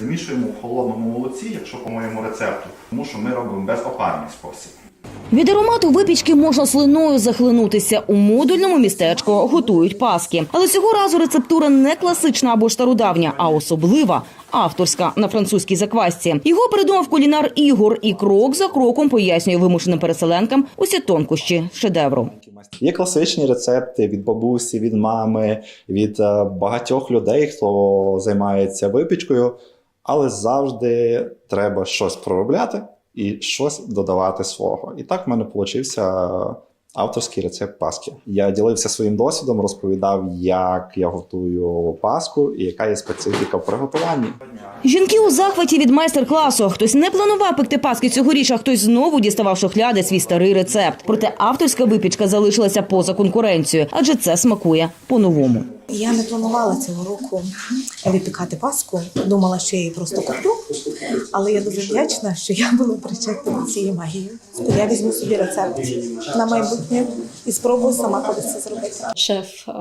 Замішуємо в холодному молоці, якщо по моєму рецепту, тому що ми робимо без безопарний спосіб. Від аромату випічки можна слиною захлинутися. У модульному містечку готують паски. Але цього разу рецептура не класична або ж стародавня, а особлива. Авторська на французькій заквасці. Його придумав кулінар Ігор і крок за кроком пояснює вимушеним переселенкам усі тонкощі шедевру. Є класичні рецепти від бабусі, від мами, від е, багатьох людей, хто займається випічкою, але завжди треба щось проробляти і щось додавати свого. І так в мене получився авторський рецепт паски. Я ділився своїм досвідом, розповідав, як я готую паску і яка є специфіка в приготуванні. Жінки у захваті від майстер-класу. Хтось не планував пекти паски цьогоріч, а хтось знову діставав шухляди свій старий рецепт. Проте авторська випічка залишилася поза конкуренцією, адже це смакує по-новому. Я не планувала цього року випікати паску. Думала, що я її просто куплю. Але я дуже вдячна, що я була причетна до цієї магії. Я візьму собі рецепт на майбутнє і спробую сама колись це зробити. шеф е,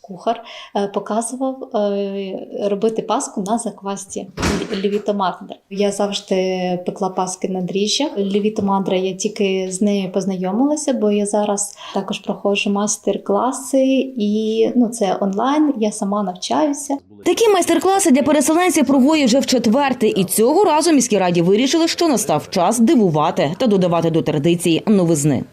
кухар е, показував е, робити паску на заквасті Лівіто Мадре. Я завжди пекла паски на дріжджах. Лівіто Мадре я тільки з нею познайомилася, бо я зараз також проходжу майстер-класи, і ну це онлайн. Я сама навчаюся. Такі майстер-класи для переселенців проводять вже в четверте, і цього разу міській раді вирішили, що настав час дивувати та додавати до традиції новизни.